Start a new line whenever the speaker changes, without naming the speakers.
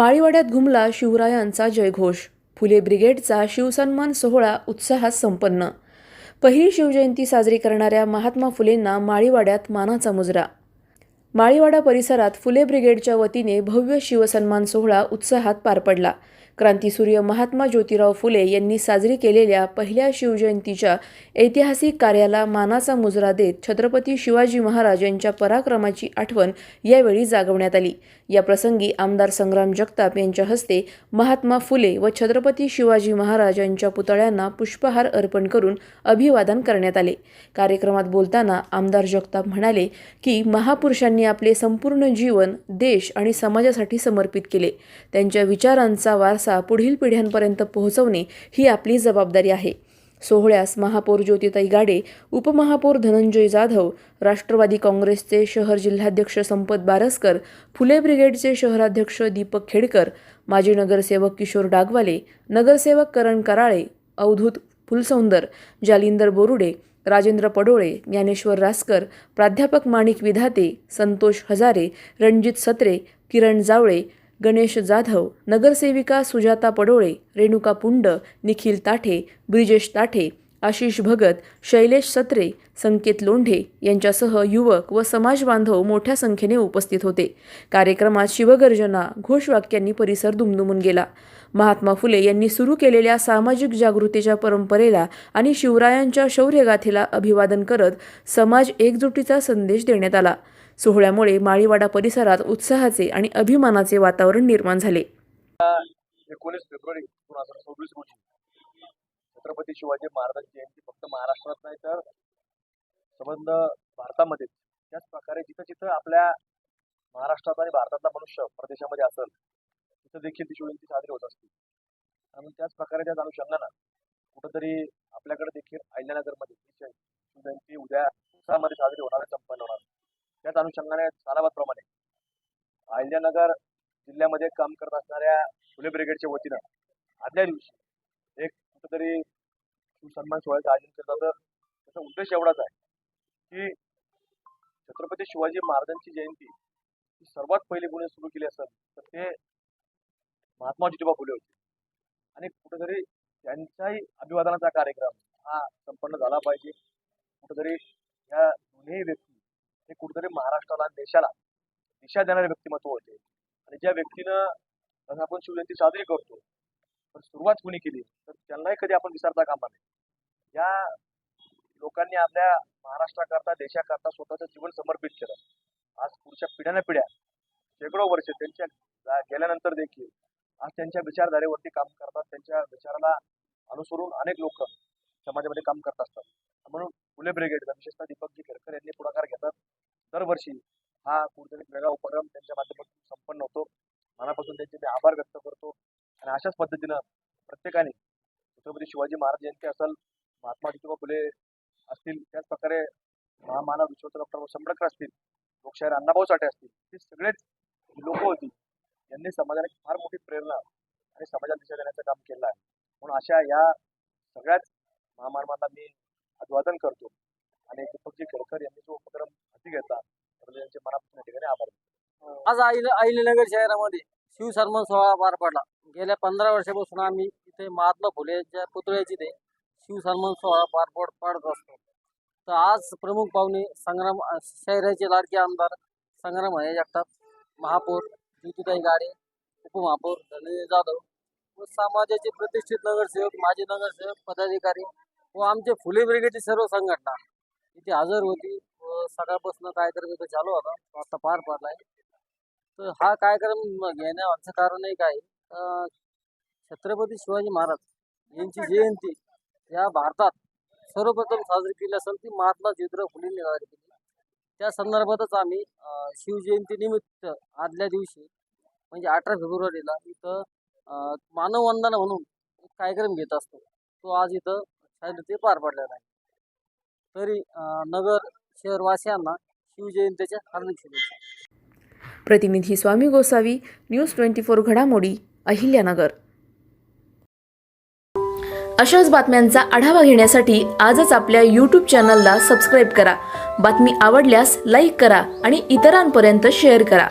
माळीवाड्यात घुमला शिवरायांचा जयघोष. फुले ब्रिगेडचा शिवसन्मान सोहळा उत्साहात संपन्न. पहिली शिवजयंती साजरी करणाऱ्या महात्मा फुलेंना माळीवाड्यात मानाचा मुजरा. माळीवाडा परिसरात फुले ब्रिगेडच्या वतीने भव्य शिवसन्मान सोहळा उत्साहात पार पडला. क्रांतीसूर्य महात्मा ज्योतिराव फुले यांनी साजरी केलेल्या पहिल्या शिवजयंतीच्या ऐतिहासिक कार्याला मानाचा मुजरा देत छत्रपती शिवाजी महाराज यांच्या पराक्रमाची आठवण यावेळी जागवण्यात आली. या प्रसंगी आमदार संग्राम जगताप यांच्या हस्ते महात्मा फुले व छत्रपती शिवाजी महाराज यांच्या पुतळ्यांना पुष्पहार अर्पण करून अभिवादन करण्यात आले. कार्यक्रमात बोलताना आमदार जगताप म्हणाले की महापुरुषांनी आपले संपूर्ण जीवन देश आणि समाजासाठी समर्पित केले. त्यांच्या विचारांचा वारसा पुढील पिढ्यांपर्यंत पोहोचवणे ही आपली जबाबदारी आहे. सोहळ्यास महापौर ज्योतिताई गाडे उपमहापौर धनंजय जाधव राष्ट्रवादी काँग्रेसचे शहर जिल्हाध्यक्ष संपत बारसकर फुले ब्रिगेडचे शहराध्यक्ष दीपक खेडकर माजी नगरसेवक किशोर डागवाले नगरसेवक करण कराळे अवधूत फुलसौंदर जालिंदर बोरुडे राजेंद्र पडोळे ज्ञानेश्वर रासकर प्राध्यापक माणिक विधाते संतोष हजारे रणजित सत्रे किरण जावळे गणेश जाधव नगरसेविका सुजाता पडोळे रेणुका पुंड निखिल ताठे ब्रिजेश ताठे आशिष भगत शैलेश सत्रे संकेत लोंढे यांच्यासह युवक व समाज बांधव मोठ्या संख्येने उपस्थित होते. कार्यक्रमात शिवगर्जना घोषवाक्यांनी परिसर दुमदुमून गेला. महात्मा फुले यांनी सुरू केलेल्या सामाजिक जागृतीच्या परंपरेला आणि शिवरायांच्या शौर्यगाथेला अभिवादन करत समाज एकजुटीचा संदेश देण्यात आला. सोहळ्यामुळे माळीवाडा परिसरात उत्साहाचे आणि अभिमानाचे वातावरण निर्माण झाले.
एकोणीस फेब्रुवारी दोन हजार सव्वीस रोजी छत्रपती शिवाजी महाराजांची जयंती फक्त महाराष्ट्रात नाही तर संबंध भारतामध्ये त्याच प्रकारे जिथं जिथं आपल्या महाराष्ट्रात आणि भारतातला मनुष्य प्रदेशामध्ये असेल तिथं देखील ती शिवजयंती साजरी होत असते. आणि त्याच प्रकारे त्याच अनुषंगानं कुठंतरी आपल्याकडे देखील अहिल्यानगरमध्ये शिवजयंती उद्या उत्साहामध्ये साजरी होणार आहे अनुषंगाने सालाबादप्रमाणे अहिल्यानगर जिल्ह्यामध्ये काम करत असणाऱ्या फुले ब्रिगेडच्या वतीनं आदल्या दिवशी एक कुठंतरी सन्मान सोहळ्याचं आयोजन केलं जातं. त्याचा उद्देश एवढाच आहे की छत्रपती शिवाजी महाराजांची जयंती ही सर्वात पहिली गुन्हे सुरू केली असेल तर ते महात्मा ज्योतिबा फुले होते. आणि कुठेतरी त्यांच्याही अभिवादनाचा कार्यक्रम हा संपन्न झाला पाहिजे. कुठेतरी या दोन्ही व्यक्ती हे कुठेतरी महाराष्ट्राला देशाला दिशा देणारे व्यक्तिमत्व होते. आणि ज्या व्यक्तीनं आपण शिवजयंती साजरी करतो पण सुरुवात कोणी केली तर त्यांनाही कधी आपण विसरता कामा नये. या लोकांनी आपल्या महाराष्ट्राकरता देशाकरता स्वतःचं जीवन समर्पित केलं. आज पुढच्या पिढ्याने पिढ्या शेकडो वर्ष त्यांच्या गेल्यानंतर देखील आज त्यांच्या विचारधारेवरती काम करतात. त्यांच्या विचाराला अनुसरून अनेक लोक समाजामध्ये काम करत असतात. म्हणून फुले ब्रिगेड विशेषतः दीपक केरकर यांनी पुढाकार घेतात दरवर्षी हा कुठेतरी वेगळा उपक्रम त्यांच्या माध्यमातून संपन्न होतो. मनापासून त्यांचे मी आभार व्यक्त करतो. आणि अशाच पद्धतीनं प्रत्येकाने छत्रपती शिवाजी महाराज जयंती असेल महात्मा ज्योतिबा फुले असतील त्याच प्रकारे महामानव विश्वस्त डॉक्टर संबळकर असतील लोकशाहीर अण्णाभाऊ साठे असतील हे सगळेच लोक होती. यांनी समाजाला एक फार मोठी प्रेरणा आणि समाजाला दिशा देण्याचं काम केलं आहे. म्हणून अशा या सगळ्याच महामानवांना मी अभिवादन करतो. आणि दीपकजी केळकर यांनी जो उपक्रम हाती घेतला त्याबद्दल मनापासून या ठिकाणी आभार
आज अहिल अहिल्यानगर शहरामध्ये शिवसन्मान सोहळा पार पडला. गेल्या पंधरा वर्षापासून आम्ही इथे महात्मा फुलेच्या पुतळ्याची ते शिवसन्मान सोहळा पार पड पाडत असतो. तर आज प्रमुख पाहुणे संग्राम शहराचे लाडके आमदार संग्राम हरे जगताप महापौर ज्योतिताई गाडे उपमहापौर धनंजय जाधव व समाजाचे प्रतिष्ठित नगरसेवक माजी नगरसेवक पदाधिकारी व आमचे फुले ब्रिगेडची सर्व संघटना. इथे हजर होती. व सकाळपासून कार्यक्रम इथं चालू होता. आता पार पडलाय. तर हा कार्यक्रम घेण्याचं कारण एक आहे छत्रपती शिवाजी महाराज यांची जयंती या भारतात सर्वप्रथम साजरी केली असेल ती महात्मा ज्योतिराव फुलेंनी साजरी केली. त्या संदर्भातच आम्ही शिवजयंतीनिमित्त शिवजयंती निमित्त आदल्या दिवशी म्हणजे अठरा फेब्रुवारीला इथं मानववंदना म्हणून एक कार्यक्रम घेत असतो. तो आज इथं ते पार पडलेला आहे तरी नगर शहरवासियांना शिवजयंतीच्या हार्दिक शुभेच्छा.
प्रतिनिधी Swami Gosavi news twenty four घडामोडी अहिल्यानगर. अशाच बातम्यांचा आढावा घेण्यासाठी आजच आपल्या यूट्यूब चॅनलला सबस्क्राईब करा. बातमी आवडल्यास लाईक करा आणि इतरांपर्यंत शेअर करा.